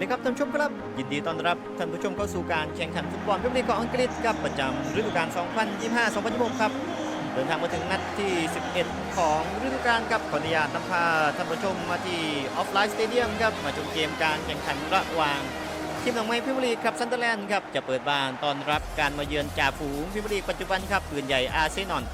ดีครับท่านผู้ชมครับยินดีต้อนรับท่านผู้ชมเข้าสู่การแข่งขันฟุตบอลพรีเมียร์ลีกของอังกฤษครับประจำฤดูกาล 2025-2026 ครับเดินทางมาถึงนัดที่ 11 ของฤดูกาลครับขออนุญาตนำพาท่านผู้ชมมาที่ออฟไลน์สเตเดียมครับมาชมเกมการแข่งขันระหว่างทีมหนองไม้พรีเมียร์ลีครับซันเดอร์แลนด์ครับจะเปิดบ้านต้อนรับการมาเยือนจ่าฝูงพรีเมียร์ลีปัจจุบันครับปืนใหญ่อาร์เซนอล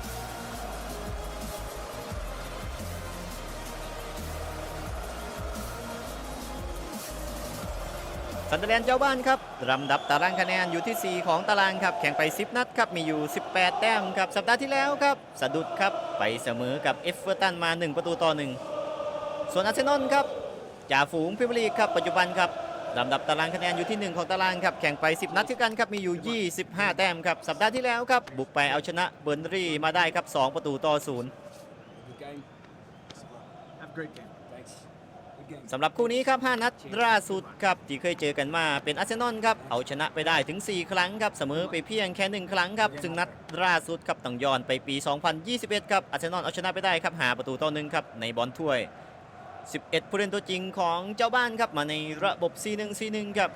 ซันเดอร์แลนด์เจ้าบ้านครับลำดับตารางคะแนนอยู่ที่ 4 ของตารางครับ แข่งไป 10 นัดครับ มีอยู่ 18 แต้มครับ สัปดาห์ที่แล้วครับ สะดุดครับ ไปเสมอกับเอฟเวอร์ตันมา 1 ประตูต่อ 1 ส่วนอาร์เซนอลครับจ่าฝูงพรีเมียร์ลีกครับ ปัจจุบันครับลำดับตารางคะแนนอยู่ที่ 1 ของตารางครับ แข่งไป 10 นัดที่กันครับ มีอยู่ 25 แต้มครับ สัปดาห์ที่แล้วครับ บุกไปเอาชนะเบอร์นรี่มาได้ครับ 2 ประตูต่อ 0 สำหรับคู่นี้ครับ 5 นัดล่าสุดครับที่เคยเจอกันมาเป็นอาร์เซนอลครับเอาชนะไปได้ถึง 4 ครั้งครับเสมอไปเพียงแค่ 1 ครั้งครับ ซึ่งนัดล่าสุดครับต้องย้อนไปปี 2021 ครับอาร์เซนอลเอาชนะไปได้ครับหาประตูต่อหนึ่งครับในบอลถ้วย 11 ผู้เล่นตัวจริงของเจ้าบ้านครับมาในระบบ 4-1-4-1 ครับ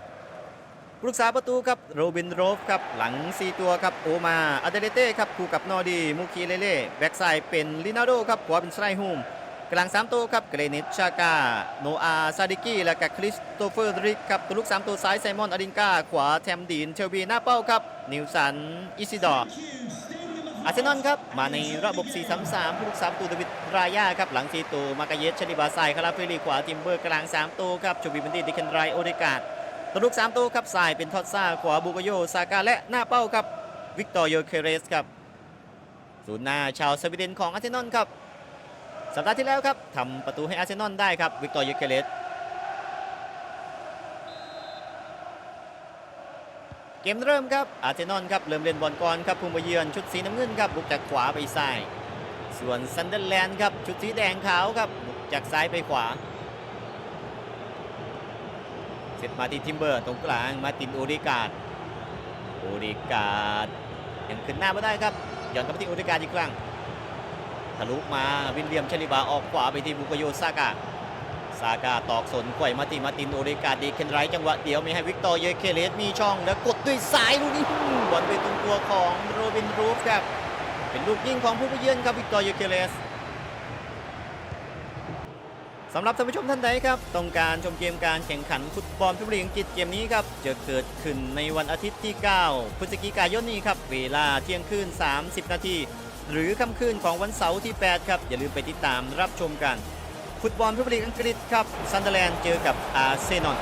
รักษาประตูครับโรบินโรฟครับหลัง 4 ตัวครับโอมาอาเดเลเต้ครับคู่กับนอร์ดีมูคีเลเล่แบ็กไซด์เป็นลินาโดครับขวาเป็นไซฮุม กลาง 3 ตัวครับเกรนิตชากาโนอาซาดิกี้และกับคริสโตเฟอร์ริกครับตัวลูก 3 ตัวซ้ายไซมอนอดินกาขวาแทมดีนเชลบีหน้าเป้าครับนิวสันอิซิดอร์อาร์เซนอลครับมาในระบบ 4-3-3 ผู้ลูกสามตัวเดวิดรายาครับหลัง4ตัวมากาเยสชลิบาไซคาราเฟลีขวาทิมเบอร์กลาง 3 ตัวครับชูบีบันดีดิเคนไรโอเดกาดตัวลูก 3 ตัวครับซ้ายเป็นทอดซ่าขวาบูกโยซากาและหน้าเป้าครับวิกตอร์โยเคเรสครับศูนย์หน้าชาวสวีเดนของอาร์เซนอลครับ สัปดาห์ที่แล้วครับทำประตูให้อาร์เซนอลได้ครับวิกตอร์ยูเคเลสเกมเริ่มครับอาร์เซนอลครับเริ่มเล่นบอลก่อนครับพุ่งไปเยือนชุดสีน้ำเงินครับบุกจากขวาไปซ้าย ส่วนซันเดอร์แลนด์ครับชุดสีแดงขาวครับบุกจากซ้ายไปขวา เสร็จมาตินทิมเบอร์ตรงกลางมาตินโอริกาดโอริกาดยังขึ้นหน้าไม่ได้ครับย้อนกลับมาที่โอริกาดอีกครั้ง ทะลุมาวินเลียมเชลิบาออกขวาไปที่บุกโยซากาซากาตอกสนไขว่มาติมาตินโอเดกาดีเคนไรจังหวะเดียวไม่ให้วิกตอร์เยเคเลสมีช่องแล้วกดด้วยซ้ายลูกนี้บอลไปตรงตัวของโรบินรูฟครับเป็นลูกยิงของผู้ไปเยือนครับวิกตอร์เยเคเลสสำหรับท่านผู้ชมท่านใดครับต้องการชมเกมการแข่งขันฟุตบอลพิมพ์ลีกอังกฤษเกมนี้ครับจะเกิดขึ้นในวันอาทิตย์ที่ 9 พฤศจิกายนนี้ครับเวลาเที่ยงคืน 30 นาที หรือค่ำคืนของวันเสาร์ที่ 8 ครับ อย่าลืมไปติดตามรับชมกัน ฟุตบอลพิมพ์ลีกอังกฤษครับซันเดอร์แลนด์เจอกับอาร์เซนอล